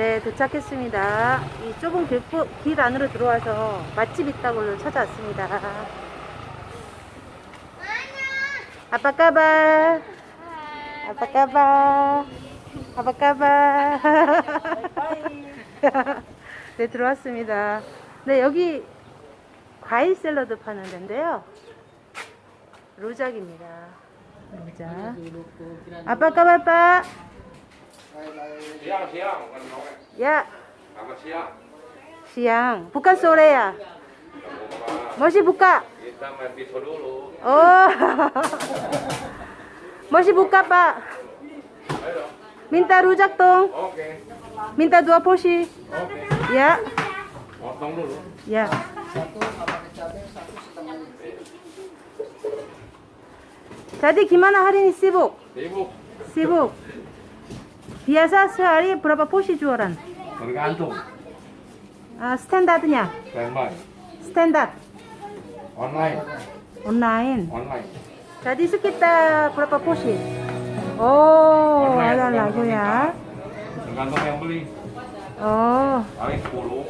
네, 도착했습니다. 이 좁은 길, 길 안으로 들어와서 맛집 있다고 찾아왔습니다. 아빠 까봐. 아빠 까봐. 아빠 까봐. 네, 들어왔습니다. 네, 여기 과일 샐러드 파는 데인데요. 로작입니다. 로작. 아빠 까봐, 아빠. Siang, siang, bukan sore. 야, Selamat siang. siang. Bukan sore ya? Masih buka? Kita main pisau dulu. Oh. Masih buka, Pak. Minta rujak dong. Oke. Minta dua porsi. Oke. Ya. Potong dulu. Ya. Jadi gimana hari ini sibuk? Sibuk. Sibuk. Biasa sehari berapa porsi jualan? Tergantung. Ah, standarnya? Standby. Standar. Online. Online. Online. Jadi sekitar berapa porsi? Oh, Online, ada lagu ya. Tergantung yang beli. Oh. Paling 10. Oh.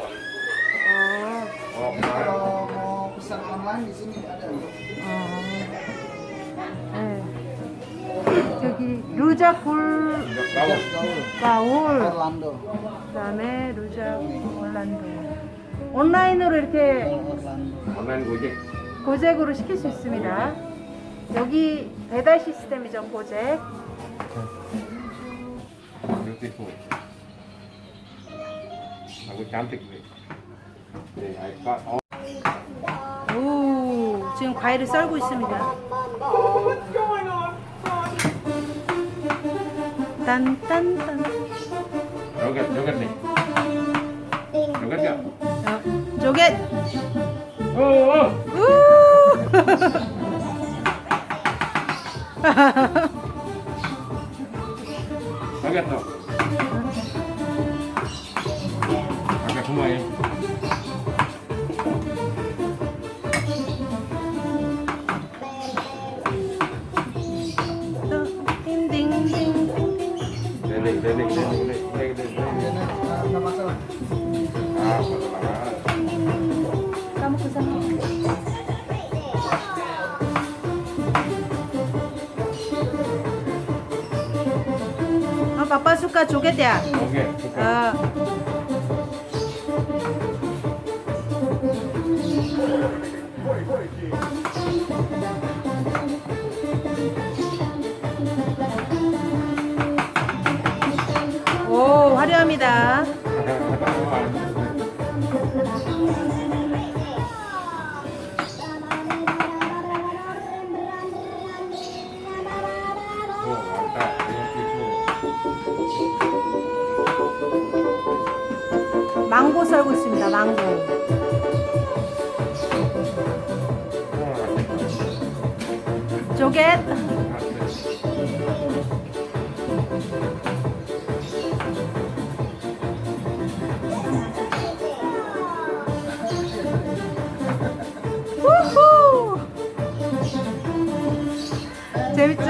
Oh. Kalau mau pesan online di sini ada. 어. Udah tahu. 가올 Orlando. 그다음에 루자 올란도 온라인으로 이렇게. Online Gojek. 고잭으로 시킬 수 있습니다. 여기 배달 시스템이죠 고잭. Beautiful. Aku cantik nih. Nih, iPad. Oh, 오 지금 과일을 썰고 있습니다. tan tan tan. Joget joget nih. Joget gak joget. Oh, oh. oh. Uh. joget dong. Dede, Kamu ke sana. Oh, papa suka joget ya? Oke, okay, suka. Uh, Oh. Beautiful. 망고 썰고 있습니다. 망고. Oh, 조개.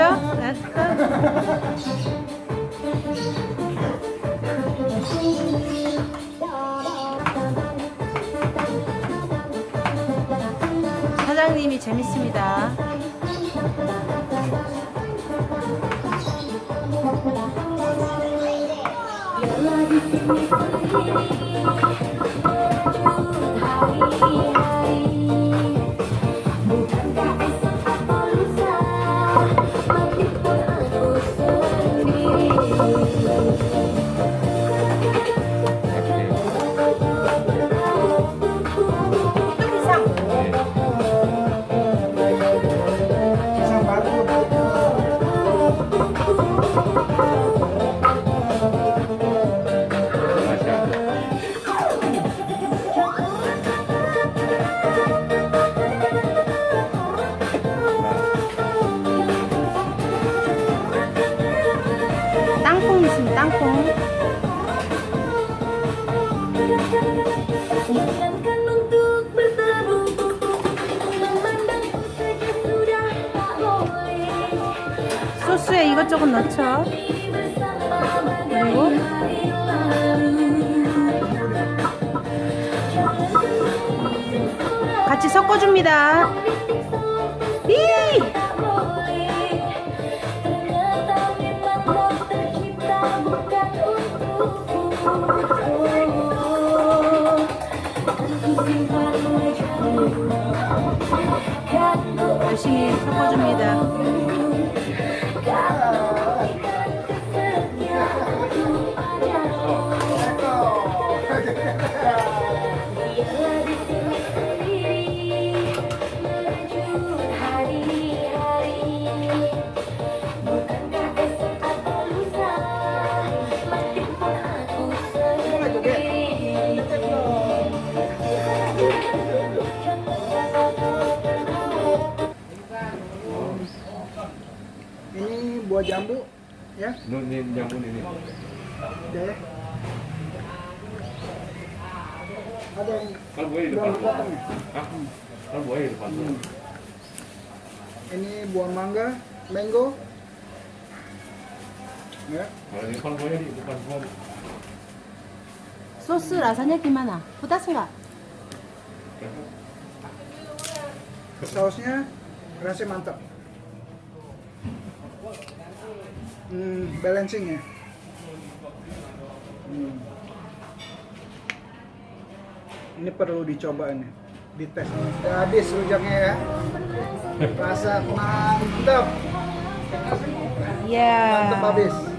재밌죠? 사장님이 재밌습니다. 땅콩. 소스에 이것저것 넣죠. 그리고 같이 섞어줍니다. 열심히 섞어줍니다. buah jambu ya. Ini jambu ini. ada ya. Ada yang kalau buah di depan. Ya? Hah? Kalau buah di depan. Hmm. Ini buah mangga, mango. Ya. Kalau ini kalau buah di depan buah. Sos rasanya gimana? Pedas nggak? Sausnya rasanya mantap. Hmm, balancing ya. Hmm. Ini perlu dicoba nih, dites. Udah habis rujaknya ya. Rasa mantap, Iya. mantap habis.